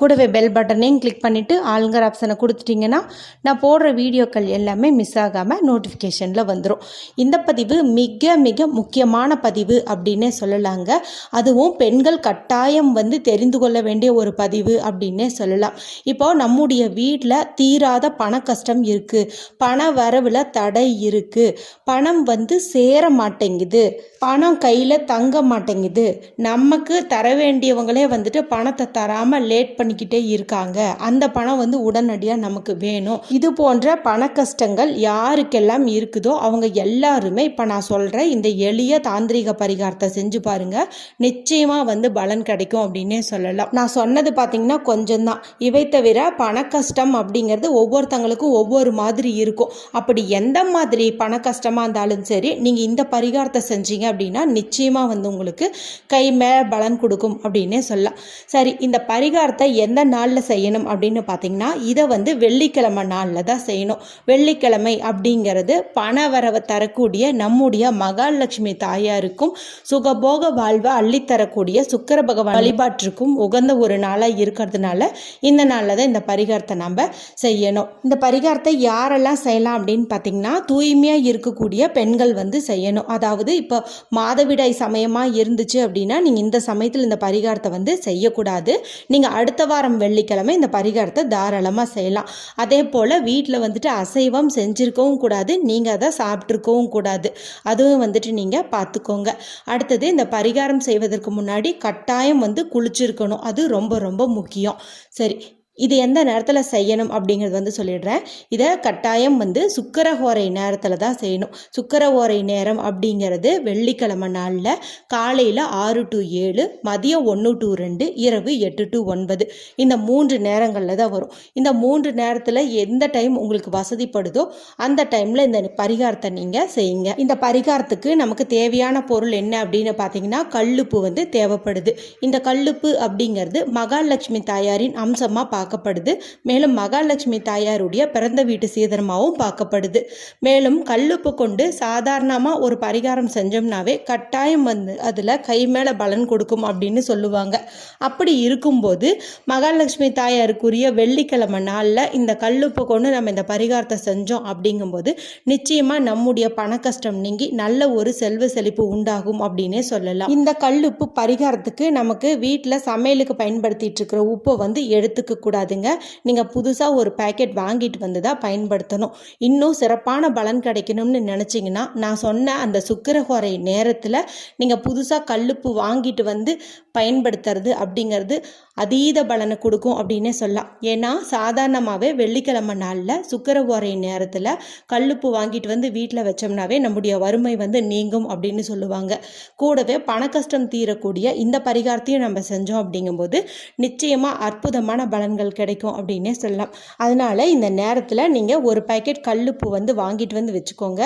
கூடவே பெல் பட்டனையும் கிளிக் பண்ணிவிட்டு ஆளுங்கர் ஆப்ஷனை கொடுத்துட்டிங்கன்னா நான் போடுற வீடியோக்கள் எல்லாமே மிஸ் ஆகாமல் நோட்டிஃபிகேஷனில் வந்துடும் இந்த பதிவு மிக மிக முக்கியமான பதிவு அப்படின்னே சொல்லலாங்க. அதுவும் பெண்கள் கட்டாயம் வந்து தெரிந்து கொள்ள வேண்டிய ஒரு பதிவு அப்படின்னே சொல்லலாம். இப்போ நம்முடைய வீட்டில் தீராத பண கஷ்டம் இருக்குது பண வரவில் தடை இருக்குது பணம் வந்து சேர மாட்டேங்குது. பணம் கையில் தங்க மாட்டேங்குது. நமக்கு தர வேண்டியவங்களே வந்துட்டு பணத்தை தராமல் லேட் பண்ணி பண்ணிக்கிட்டே இருக்காங்க. அந்த பணம் வந்து உடனடியாக நமக்கு வேணும். இது போன்ற பண கஷ்டங்கள் யாருக்கெல்லாம் இருக்குதோ அவங்க எல்லாருமே இப்போ நான் சொல்கிற இந்த எளிய தாந்திரிக பரிகாரத்தை செஞ்சு பாருங்க. நிச்சயமாக வந்து பலன் கிடைக்கும் அப்படின்னே சொல்லலாம். நான் சொன்னது பார்த்தீங்கன்னா கொஞ்சம் தான் இவை தவிர பண கஷ்டம் அப்படிங்கிறது ஒவ்வொருத்தங்களுக்கும் ஒவ்வொரு மாதிரி இருக்கும். அப்படி எந்த மாதிரி பண கஷ்டமாக இருந்தாலும் சரி நீங்கள் இந்த பரிகாரத்தை செஞ்சீங்க அப்படின்னா நிச்சயமாக வந்து உங்களுக்கு கை மேலே பலன் கொடுக்கும் அப்படின்னே சொல்லலாம். சரி இந்த பரிகாரத்தை எந்த நாளில் செய்யணும் அப்படின்னு பார்த்தீங்கன்னா இதை வந்து வெள்ளிக்கிழமை நாளில் தான் செய்யணும். வெள்ளிக்கிழமை அப்படிங்கிறது பண வரவை தரக்கூடிய நம்முடைய மகாலட்சுமி தாயாருக்கும் சுகபோக வாழ்வை அள்ளித்தரக்கூடிய சுக்கர பகவான் வழிபாட்டிற்கும் உகந்த ஒரு நாளாக இருக்கிறதுனால இந்த நாளில் தான் இந்த பரிகாரத்தை நம்ம செய்யணும். இந்த பரிகாரத்தை யாரெல்லாம் செய்யலாம் அப்படின்னு பார்த்தீங்கன்னா தூய்மையாக இருக்கக்கூடிய பெண்கள் வந்து செய்யணும். அதாவது இப்போ மாதவிடாய் சமயமாக இருந்துச்சு அப்படின்னா நீங்கள் இந்த சமயத்தில் இந்த பரிகாரத்தை வந்து செய்யக்கூடாது. நீங்கள் அடுத்த வாரம் வெள்ளிக்கிழமை இந்த பரிகாரத்தை தாராளமாக செய்யலாம். அதே போல் வீட்டில் வந்துட்டு அசைவம் செஞ்சுருக்கவும் கூடாது நீங்கள் அதை சாப்பிட்ருக்கவும் கூடாது. அதுவும் வந்துட்டு நீங்கள் பார்த்துக்கோங்க அடுத்தது இந்த பரிகாரம் செய்வதற்கு முன்னாடி கட்டாயம் வந்து குளிச்சிருக்கணும். அது ரொம்ப ரொம்ப முக்கியம். சரி இது எந்த நேரத்தில் செய்யணும் அப்படிங்கிறது வந்து சொல்லிடுறேன். இதை கட்டாயம் வந்து சுக்கரஹோரை நேரத்தில் தான் செய்யணும். சுக்கரஹோரை நேரம் அப்படிங்கிறது வெள்ளிக்கிழமை நாளில் காலையில் ஆறு டு ஏழு மதியம் ஒன்று டு ரெண்டு இரவு எட்டு டு ஒன்பது. இந்த மூன்று நேரங்களில் தான் வரும். இந்த மூன்று நேரத்தில் எந்த டைம் உங்களுக்கு வசதிப்படுதோ அந்த டைமில் இந்த பரிகாரத்தை நீங்கள் செய்யுங்க. இந்த பரிகாரத்துக்கு நமக்கு தேவையான பொருள் என்ன அப்படின்னு பார்த்தீங்கன்னா கல்லுப்பு வந்து தேவைப்படுது. இந்த கல்லுப்பு அப்படிங்கிறது மகாலட்சுமி தாயாரின் அம்சமாக பார்க்கப்படுது. மேலும் மகாலட்சுமி தாயாருடைய பிறந்த வீட்டு சீதனமாகவும் பார்க்கப்படுது. மேலும் கல்லுப்பு கொண்டு சாதாரணமாக ஒரு பரிகாரம் செஞ்சோம்னாவே கட்டாயம் வந்து அதில் கை மேலே பலன் கொடுக்கும் அப்படின்னு சொல்லுவாங்க. அப்படி இருக்கும்போது மகாலட்சுமி தாயாருக்குரிய வெள்ளிக்கிழமை நாளில் இந்த கல்லுப்பு கொண்டு நம்ம இந்த பரிகாரத்தை செஞ்சோம் அப்படிங்கும்போது நிச்சயமாக நம்முடைய பண கஷ்டம் நீங்கி நல்ல ஒரு செல்வ செழிப்பு உண்டாகும் அப்படின்னே சொல்லலாம். இந்த கல்லுப்பு பரிகாரத்துக்கு நமக்கு வீட்டில் சமையலுக்கு பயன்படுத்திட்டு இருக்கிற உப்பை வந்து எடுத்துக்க கூடாது. கூடாதுங்க. நீங்கள் புதுசாக ஒரு பேக்கெட் வாங்கிட்டு வந்து தான் பயன்படுத்தணும். இன்னும் சிறப்பான பலன் கிடைக்கணும்னு நினச்சிங்கன்னா நான் சொன்ன அந்த சுக்கிரஹோரை நேரத்தில் நீங்கள் புதுசாக கல்லுப்பு வாங்கிட்டு வந்து பயன்படுத்துறது அப்படிங்கிறது அதீத பலனை கொடுக்கும் அப்படின்னே சொல்லலாம். ஏன்னா சாதாரணமாகவே வெள்ளிக்கிழமை நாளில் சுக்கரவோரை நேரத்தில் கல்லுப்பு வாங்கிட்டு வந்து வீட்டில் வச்சோம்னாவே நம்முடைய வறுமை வந்து நீங்கும் அப்படின்னு சொல்லுவாங்க. கூடவே பண கஷ்டம் தீரக்கூடிய இந்த பரிகாரத்தையும் நம்ம செஞ்சோம் அப்படிங்கும்போது நிச்சயமாக அற்புதமான பலன்கள் கிடைக்கும் அப்படின்னே சொல்லலாம். அதனால் இந்த நேரத்தில் நீங்கள் ஒரு பேக்கெட் கல்லுப்பு வந்து வாங்கிட்டு வந்து வச்சுக்கோங்க.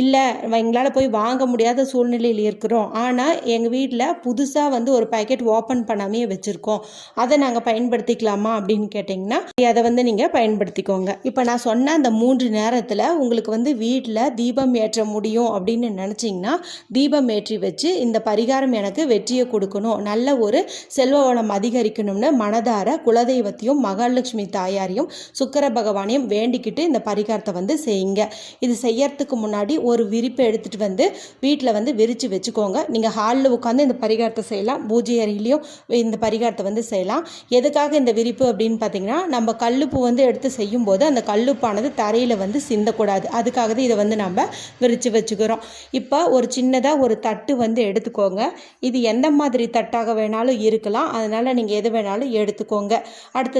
இல்லை எங்களால் போய் வாங்க முடியாத சூழ்நிலையில் இருக்கிறோம். ஆனால் எங்கள் வீட்டில் புதுசாக வந்து ஒரு பேக்கெட் ஓப்பன் பண்ணாமே வச்சுருக்கோம். அதை நாங்கள் பயன்படுத்திக்கலாமா அப்படின்னு கேட்டிங்கன்னா அதை வந்து நீங்கள் பயன்படுத்திக்கோங்க. இப்போ நான் சொன்ன அந்த மூன்று நேரத்தில் உங்களுக்கு வந்து வீட்டில் தீபம் ஏற்ற முடியும் அப்படின்னு நினச்சிங்கன்னா தீபம் ஏற்றி வச்சு இந்த பரிகாரம் எனக்கு வெற்றியை கொடுக்கணும். நல்ல ஒரு செல்வ வளம் அதிகரிக்கணும்னு மனதார குலதெய்வத்தையும் மகாலட்சுமி தாயாரையும் சுக்கர பகவானையும் வேண்டிக்கிட்டு இந்த பரிகாரத்தை வந்து செய்யுங்க. இது செய்யறதுக்கு முன்னாடி ஒரு விரிப்பை எடுத்துகிட்டு வந்து வீட்டில் வந்து விரித்து வச்சுக்கோங்க. நீங்கள் ஹாலில் உட்காந்து இந்த பரிகாரத்தை செய்யலாம். பூஜை அறையிலையும் இந்த பரிகாரத்தை வந்து செய்யலாம். எதுக்காக இந்த விரிப்பு அப்படின்னு பார்த்தீங்கன்னா நம்ம கல்லுப்பு வந்து எடுத்து செய்யும்போது அந்த கல்லுப்பானது தரையில் வந்து சிந்தக்கூடாது. அதுக்காக தான் இதை வந்து நம்ம விரித்து வச்சுக்கிறோம். இப்போ ஒரு சின்னதாக ஒரு தட்டு வந்து எடுத்துக்கோங்க. இது எந்த மாதிரி தட்டாக வேணாலும் இருக்கலாம். அதனால் நீங்கள் எது வேணாலும் எடுத்துக்கோங்க.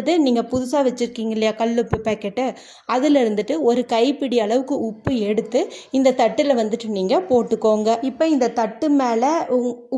அடுத்தது நீங்கள் புதுசாக வச்சுருக்கீங்க இல்லையா கல்லுப்பு பேக்கெட்டு அதில் இருந்துட்டு ஒரு கைப்பிடி அளவுக்கு உப்பு எடுத்து இந்த தட்டில் வந்துட்டு நீங்கள் போட்டுக்கோங்க. இப்போ இந்த தட்டு மேலே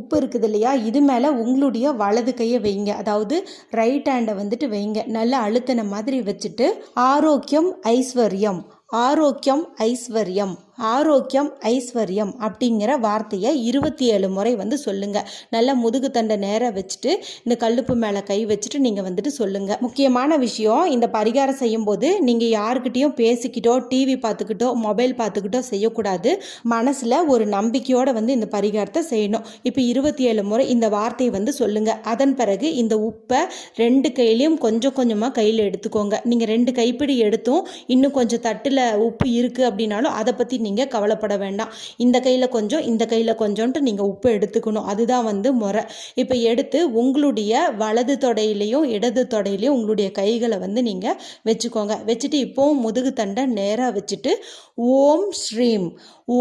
உப்பு இருக்குது இல்லையா இது மேலே உங்களுடைய வலது கையை வைங்க. அதாவது ரைட் ஹேண்டை வந்துட்டு வைங்க. நல்லா அழுத்தின மாதிரி வச்சுட்டு ஆரோக்கியம் ஐஸ்வர்யம். ஆரோக்கியம் ஐஸ்வர்யம். ஆரோக்கியம் ஐஸ்வர்யம் அப்படிங்கிற வார்த்தையை இருபத்தி ஏழு முறை வந்து சொல்லுங்கள் நல்லா முதுகு தண்டை நேராக வச்சுட்டு இந்த கல்லுப்பு மேலே கை வச்சுட்டு நீங்கள் வந்துட்டு சொல்லுங்கள் முக்கியமான விஷயம் இந்த பரிகாரம் செய்யும்போது நீங்கள் யாருக்கிட்டேயும் பேசிக்கிட்டோ டிவி பார்த்துக்கிட்டோ மொபைல் பார்த்துக்கிட்டோ செய்யக்கூடாது. மனசில் ஒரு நம்பிக்கையோடு வந்து இந்த பரிகாரத்தை செய்யணும். இப்போ இருபத்தி ஏழு முறை இந்த வார்த்தையை வந்து சொல்லுங்கள் அதன் பிறகு இந்த உப்பை ரெண்டு கையிலையும் கொஞ்சம் கொஞ்சமாக கையில் எடுத்துக்கோங்க. நீங்கள் ரெண்டு கைப்பிடி எடுத்தும் இன்னும் கொஞ்சம் தட்டில் உப்பு இருக்குது அப்படின்னாலும் அதை பற்றி நீங்கள் நீங்கள் கவலைப்பட வேண்டாம். இந்த கையில் கொஞ்சம் இந்த கையில் கொஞ்சோன்ட்டு நீங்கள் உப்பு எடுத்துக்கணும். அதுதான் வந்து முறை. இப்போ எடுத்து உங்களுடைய வலது தொடையிலையும் இடது தொடையிலையும் உங்களுடைய கைகளை வந்து நீங்கள் வச்சுக்கோங்க. வச்சுட்டு இப்போவும் முதுகு தண்டை நேராக வச்சுட்டு ஓம் ஸ்ரீம்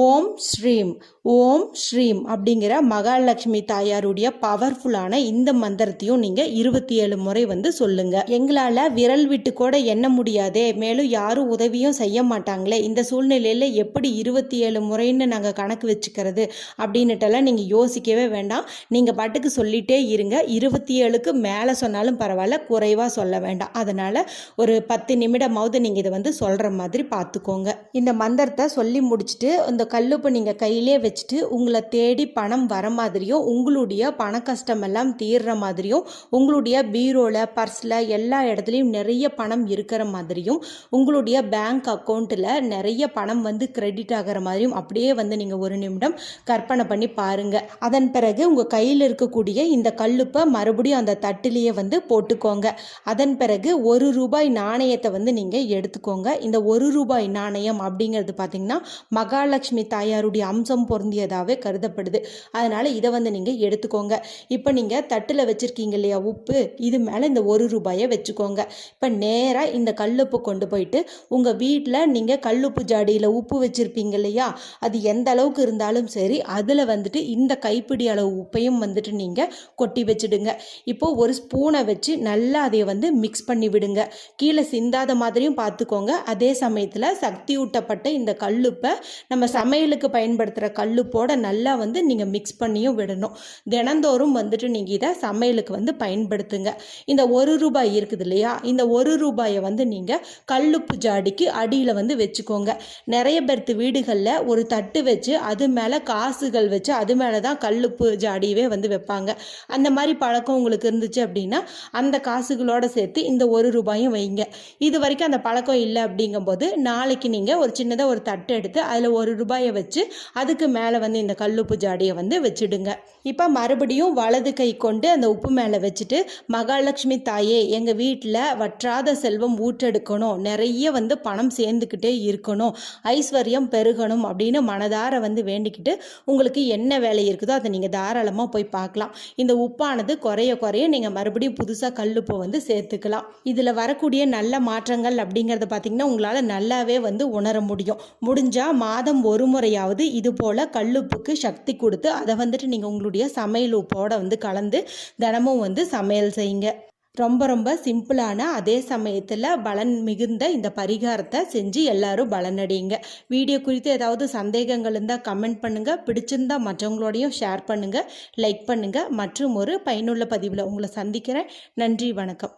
ஓம் ஸ்ரீம் ஓம் ஸ்ரீம் அப்படிங்கிற மகாலட்சுமி தாயாருடைய பவர்ஃபுல்லான இந்த மந்திரத்தையும் நீங்கள் இருபத்தி ஏழு முறை வந்து சொல்லுங்க. எங்களால் விரல் விட்டு கூட எண்ண முடியாதே மேலும் யாரும் உதவியும் செய்ய மாட்டாங்களே இந்த சூழ்நிலையில் எப்படி இருபத்தி ஏழு முறைன்னு நாங்கள் கணக்கு வச்சுக்கிறது அப்படின்னுட்டெல்லாம் நீங்கள் யோசிக்கவே வேண்டாம். நீங்கள் பாட்டுக்கு சொல்லிட்டே இருங்க. இருபத்தி ஏழுக்கு மேலே சொன்னாலும் பரவாயில்ல குறைவாக சொல்ல வேண்டாம். அதனால் ஒரு பத்து நிமிடமாவது நீங்கள் இதை வந்து சொல்கிற மாதிரி பார்த்துக்கோங்க இந்த மந்திரத்தை சொல்லி முடிச்சுட்டு இந்த கல்லுப்பு நீங்கள் கையிலே வச்சுட்டு உங்களை தேடி பணம் வர மாதிரியும் உங்களுடைய பண கஷ்டம் எல்லாம் தீர்ற மாதிரியும் உங்களுடைய பீரோவில் பர்ஸில் எல்லா இடத்துலையும் நிறைய பணம் இருக்கிற மாதிரியும் உங்களுடைய பேங்க் அக்கௌண்ட்டில் நிறைய பணம் வந்து கிரெடிட் ஆகிற மாதிரியும் அப்படியே வந்து நீங்கள் ஒரு நிமிடம் கற்பனை பண்ணி பாருங்கள் அதன் பிறகு உங்கள் கையில் இருக்கக்கூடிய இந்த கல்லுப்பை மறுபடியும் அந்த தட்டிலேயே வந்து போட்டுக்கோங்க. அதன் பிறகு ஒரு ரூபாய் நாணயத்தை வந்து நீங்கள் எடுத்துக்கோங்க. இந்த ஒரு ரூபாய் நாணயம் அப்படிங்கிறது பார்த்தீங்கன்னா மகாலட்சுமி தாயாருடைய அம்சம் பொருந்தியதாகவே கருதப்படுது. அதனால் இதை வந்து நீங்கள் எடுத்துக்கோங்க. இப்போ நீங்கள் தட்டில் வச்சுருக்கீங்க இல்லையா உப்பு இது மேலே இந்த ஒரு ரூபாயை வச்சுக்கோங்க. இப்போ நேராக இந்த கல்லுப்பு கொண்டு போயிட்டு உங்கள் வீட்டில் நீங்கள் கல்லுப்பு ஜாடியில் உப்பு வச்சுருப்பீங்க இல்லையா அது எந்த அளவுக்கு இருந்தாலும் சரி அதில் வந்துட்டு இந்த கைப்பிடி அளவு உப்பையும் வந்துட்டு நீங்கள் கொட்டி வச்சுடுங்க. இப்போது ஒரு ஸ்பூனை வச்சு நல்லா அதை வந்து மிக்ஸ் பண்ணி விடுங்க. கீழே சிந்தாத மாதிரியும் பார்த்துக்கோங்க அதே சமயத்தில் சக்தி ஊட்டப்பட்ட இந்த கல்லுப்பை நம்ம சமையலுக்கு பயன்படுத்துகிற கல்லுப்போட நல்லா வந்து நீங்கள் மிக்ஸ் பண்ணியும் விடணும். தினந்தோறும் வந்துட்டு நீங்கள் இதை சமையலுக்கு வந்து பயன்படுத்துங்க. இந்த ஒரு ரூபாய் இருக்குது இல்லையா? இந்த ஒரு ரூபாயை வந்து நீங்கள் கல்லுப்பு ஜாடிக்கு அடியில் வந்து வச்சுக்கோங்க. நிறைய பேர்த்து வீடுகளில் ஒரு தட்டு வச்சு அது மேலே காசுகள் வச்சு அது மேலே தான் கல்லுப்பு ஜாடியவே வந்து வைப்பாங்க. அந்த மாதிரி பழக்கம் உங்களுக்கு இருந்துச்சு அப்படின்னா அந்த காசுகளோட சேர்த்து இந்த ஒரு ரூபாயும் வைங்க. இது வரைக்கும் அந்த பழக்கம் இல்லை அப்படிங்கும்போது நாளைக்கு நீங்கள் ஒரு சின்னதாக ஒரு தட்டு எடுத்து அதில் ஒரு ரூபாயை வச்சு அதுக்கு மேலே வந்து இந்த கல்லுப்பு ஜாடியை வந்து வச்சுடுங்க. இப்போ மறுபடியும் வலது கை கொண்டு அந்த உப்பு மேலே வச்சுட்டு மகாலட்சுமி தாயே எங்கள் வீட்டில் வற்றாத செல்வம் ஊற்றெடுக்கணும். நிறைய வந்து பணம் சேர்ந்துக்கிட்டே இருக்கணும். ஐஸ்வர்யம் பெருகணும் அப்படின்னு மனதார வந்து வேண்டிக்கிட்டு உங்களுக்கு என்ன வேலை இருக்குதோ அதை நீங்கள் தாராளமாக போய் பார்க்கலாம். இந்த உப்பானது குறைய குறைய நீங்கள் மறுபடியும் புதுசாக கல்லுப்பை வந்து சேர்த்துக்கலாம். இதில் வரக்கூடிய நல்ல மாற்றங்கள் அப்படிங்கிறத பார்த்தீங்கன்னா உங்களால் நல்லாவே வந்து உணர முடியும். முடிஞ்சால் மாதம் ஒரு முறையாவது இது போல் கல்லுப்புக்கு சக்தி கொடுத்து அதை வந்துட்டு நீங்கள் உங்களுடைய சமையல் உப்போட வந்து கலந்து தினமும் வந்து சமையல் செய்யுங்க. ரொம்ப ரொம்ப சிம்பிளான அதே சமயத்தில் பலன் மிகுந்த இந்த பரிகாரத்தை செஞ்சு எல்லாரும் பலனடையுங்க. வீடியோ குறித்து ஏதாவது சந்தேகங்கள் இருந்தால் கமெண்ட் பண்ணுங்கள் பிடிச்சிருந்தா மற்றவங்களோடையும் ஷேர் பண்ணுங்கள் லைக் பண்ணுங்கள் மற்றும் ஒரு பயனுள்ள பதிவில் உங்களை சந்திக்கிறேன். நன்றி வணக்கம்.